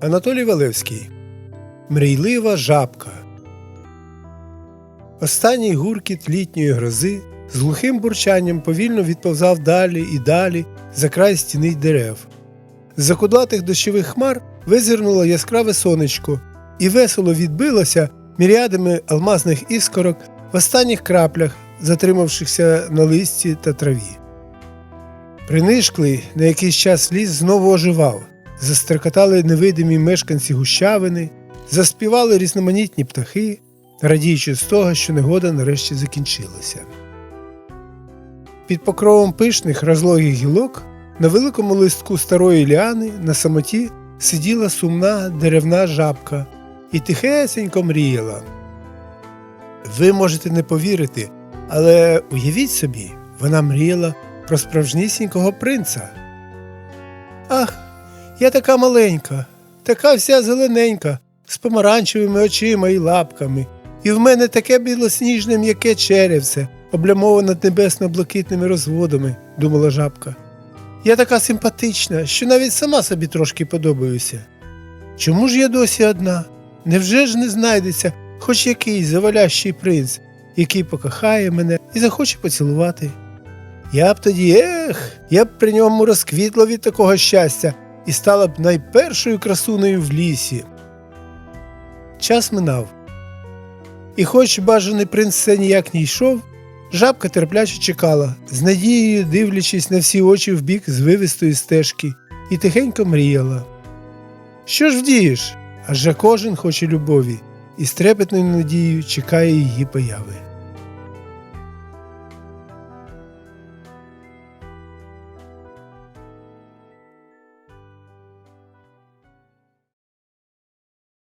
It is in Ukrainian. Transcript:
Анатолій Валевський Мрійлива жабка. Останній гуркіт літньої грози з глухим бурчанням повільно відповзав далі і далі за край стіни дерев. З-за кудлатих дощових хмар визирнуло яскраве сонечко і весело відбилося міріадами алмазних іскорок в останніх краплях, затримавшихся на листі та траві. Принишклий на якийсь час ліс знову оживав, застрекотали невидимі мешканці гущавини, заспівали різноманітні птахи, радіючи з того, що негода нарешті закінчилася. Під покровом пишних розлогих гілок на великому листку старої ліани на самоті сиділа сумна деревна жабка і тихесенько мріяла. Ви можете не повірити, але уявіть собі, вона мріяла про справжнісінького принца. Ах, я така маленька, така вся зелененька, з помаранчевими очима і лапками, і в мене таке білосніжне м'яке черевце, облямоване небесно-блакитними розводами, думала жабка. Я така симпатична, що навіть сама собі трошки подобаюся. Чому ж я досі одна? Невже ж не знайдеться хоч якийсь завалящий принц, який покохає мене і захоче поцілувати? Я б тоді, ех, я б при ньому розквітла від такого щастя і стала б найпершою красунею в лісі. Час минав. І хоч бажаний принц все ніяк не йшов, жабка терпляче чекала, з надією дивлячись на всі очі в бік звивистої стежки, і тихенько мріяла. Що ж вдієш? Адже кожен хоче любові, і з трепетною надією чекає її появи.